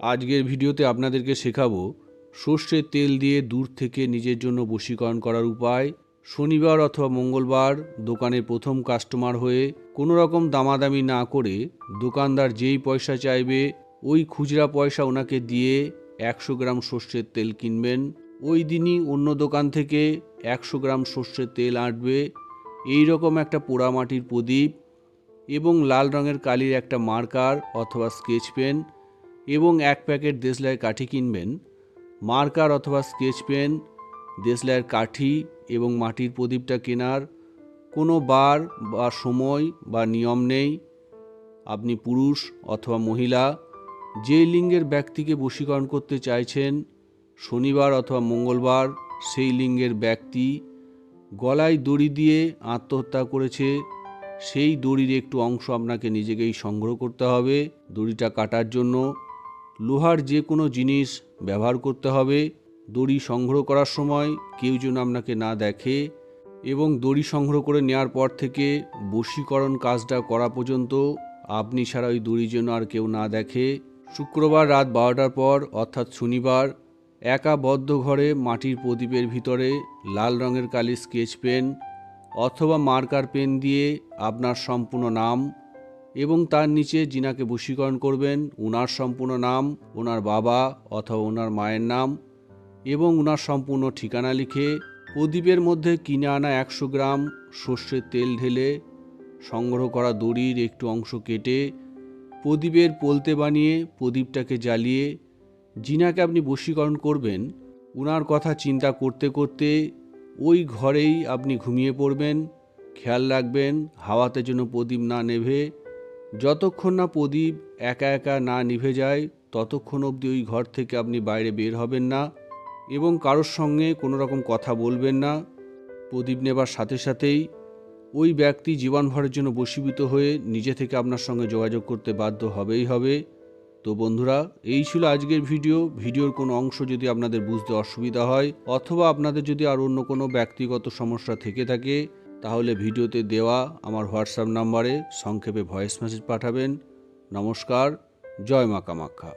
আজকের ভিডিওতে আপনাদেরকে শেখাবো সর্ষের তেল দিয়ে দূর থেকে নিজের জন্য বশীকরণ করার উপায়। শনিবার অথবা মঙ্গলবার দোকানের প্রথম কাস্টমার হয়ে কোনো রকম দামাদামি না করে দোকানদার যেই পয়সা চাইবে, ওই খুচরা পয়সা ওনাকে দিয়ে একশো গ্রাম সর্ষের তেল কিনবেন। ওই দিনই অন্য দোকান থেকে একশো গ্রাম সর্ষের তেল আঁটবে। এই রকম একটা পোড়ামাটির প্রদীপ এবং লাল রঙের কালির একটা মার্কার অথবা স্কেচ পেন এবং এক প্যাকেট দেশলাই কাঠি কিনবেন। মার্কার অথবা স্কেচ পেন, দেশলাইয়ের কাঠি এবং মাটির প্রদীপটা কেনার কোনো বার বা সময় বা নিয়ম নেই। আপনি পুরুষ অথবা মহিলা যে লিঙ্গের ব্যক্তিকে বশীকরণ করতে চাইছেন, শনিবার অথবা মঙ্গলবার সেই লিঙ্গের ব্যক্তি গলায় দড়ি দিয়ে আত্মহত্যা করেছে, সেই দড়ির একটু অংশ আপনাকে নিজেকেই সংগ্রহ করতে হবে। দড়িটা কাটার জন্য লোহার যে কোনো জিনিস ব্যবহার করতে হবে। দড়ি সংগ্রহ করার সময় কেউ যেন আপনাকে না দেখে এবং দড়ি সংগ্রহ করে নেওয়ার পর থেকে বশীকরণ কাজটা করা পর্যন্ত আপনি ছাড়া ওই দড়ি যেন আর কেউ না দেখে। শুক্রবার রাত বারোটার পর অর্থাৎ শনিবার একা বদ্ধ ঘরে মাটির প্রদীপের ভিতরে লাল রঙের কালি স্কেচ পেন অথবা মার্কার পেন দিয়ে আপনার সম্পূর্ণ নাম এবং তার নিচে যিনাকে বশীকরণ করবেন ওনার সম্পূর্ণ নাম ওনার বাবা অথবা ওনার মায়ের নাম এবং ওনার সম্পূর্ণ ঠিকানা লিখে প্রদীপের মধ্যে কিনে আনা একশো গ্রাম সর্ষের তেল ঢেলে সংগ্রহ করা দড়ির একটু অংশ কেটে প্রদীপের পোলতে বানিয়ে প্রদীপটাকে জ্বালিয়ে যিনাকে আপনি বশীকরণ করবেন। ওনার কথা চিন্তা করতে করতে ওই ঘরেই আপনি ঘুমিয়ে পড়বেন, খেয়াল রাখবেন, হাওয়াতে যেন প্রদীপ না নেভে যতক্ষণ না প্রদীপ একা একা না নিভে যায়, ততক্ষণ অবধি ওই ঘর থেকে আপনি বাইরে বের হবেন না এবং কারোর সঙ্গে কোনো রকম কথা বলবেন না। প্রদীপ নেবার সাথে সাথেই ওই ব্যক্তি জীবনভরের জন্য বশীভূত হয়ে নিজে থেকে আপনার সঙ্গে যোগাযোগ করতে বাধ্য হবেই হবে। তো বন্ধুরা, এই ছিল আজকের ভিডিও। ভিডিওর কোনো অংশ যদি আপনাদের বুঝতে অসুবিধা হয় অথবা আপনাদের যদি আর অন্য কোনো ব্যক্তিগত সমস্যা থেকে থাকে তাহলে ভিডিওতে দেওয়া আমার হোয়াটসঅ্যাপ নম্বরে সংক্ষেপে ভয়েস মেসেজ পাঠাবেন। নমস্কার জয় মা কামাখ্যা